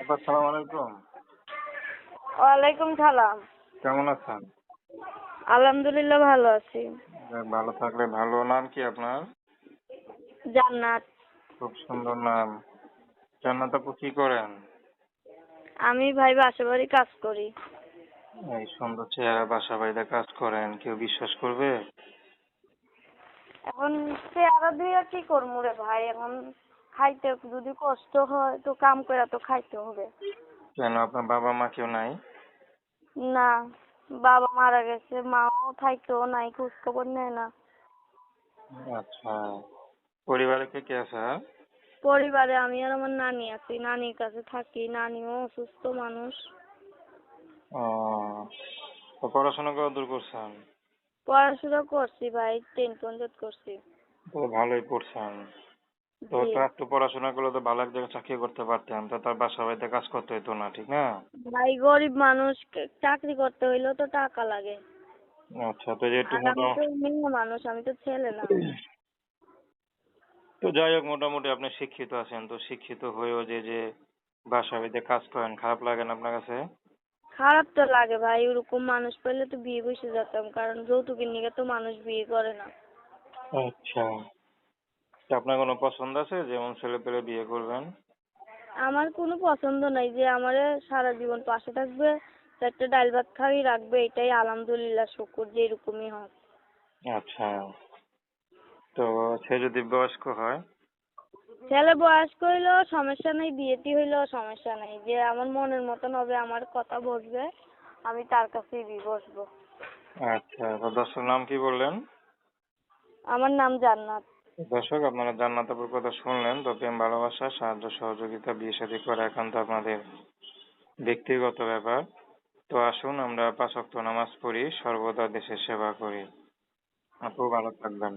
আপা সালাম আলাইকুম। ওয়ালাইকুম সালাম। কেমন আছেন? আলহামদুলিল্লাহ ভালো আছি। ভালো থাকলে ভালো। নাম কি আপনার? জান্নাত। খুব সুন্দর নাম। জান্নাত আপু কি করেন? আমি ভাই বাসা বাড়ি কাজ করি। এই সুন্দর চেহারা বাসা বাড়িতে কাজ করেন। কেউ বিশ্বাস করবে? এখন দুই আর কি করব রে ভাই? এখন খাইতে যদি কষ্ট হয় তো কাম করে তো খাইতে হবে। কেন? আপনার বাবা মা কেউ নাই? না বাবা মারা গেছে মাও থাকতেও নাই খোঁজ খবর নেয় না। আচ্ছা পরিবারে কে কে আছে? পরিবারে আমি আর আমার নানি আছি নানির কাছে থাকি নানিও অসুস্থ মানুষ। ও তো পড়াশোনা কত দূর করছেন? পড়াশোনা করছি ভাই টেন পর্যন্ত করছি। তো ভালোই পড়ছেন। তো জি। তো পড়াশোনা করলে তো ভালো এক জায়গায় চাকরি করতে পারতেন তো তার বাসা বাড়িতে কাজ করতে হতো না ঠিক না? ভাই গরিব মানুষ চাকরি করতে হইলেও তো টাকা লাগে। আচ্ছা তো যে একটু আর আমি তো মেয়ে মানুষ আমি তো ছেলে না। তো যাই হোক মোটামুটি আপনি শিক্ষিত আছেন তো শিক্ষিত হয়েও যে যে বাসা বাড়িতে কাজ করেন খারাপ লাগে না আপনার কাছে? খারাপ তো লাগে ভাই ওরকম মানুষ পেলে তো বিয়ে বসে যেতাম কারণ যৌতুকের নিকে তো মানুষ বিয়ে করে না। আচ্ছা। আপনার কোনো পছন্দ আছে? যেমন ছেলে পেলে বিয়ে করবেন। আমার কোনো পছন্দ নাই যে আমার সারা জীবন পাশে থাকবে একটা ডাল ভাত খাই রাখবে এটাই আলহামদুলিল্লাহ শুকুর যে এরকমই হোক। আচ্ছা। তো সে যদি বয়স্ক হয়? ছেলে বয়স্ক হইলেও সমস্যা নেই বিয়েটি হইলেও সমস্যা নেই। যে আমার মনের মতন হবে আমার কথা বসবে আমি তার কাছেই বিয়ে বসবো। আচ্ছা তো দর্শক নাম কি বললেন? আমার নাম জান্নাত। দর্শক, আপনারা জান্নাতাপুর কথা শুনলেন তো প্রেম ভালোবাসা, সাহায্য, সহযোগিতা, বিয়ে সাথে করা একান্ত আপনাদের ব্যক্তিগত ব্যাপার। তো আসুন, আমরা পাঁচ ওয়াক্ত নামাজ পড়ি, সর্বদা দেশের সেবা করি। আপু, ভালো থাকবেন।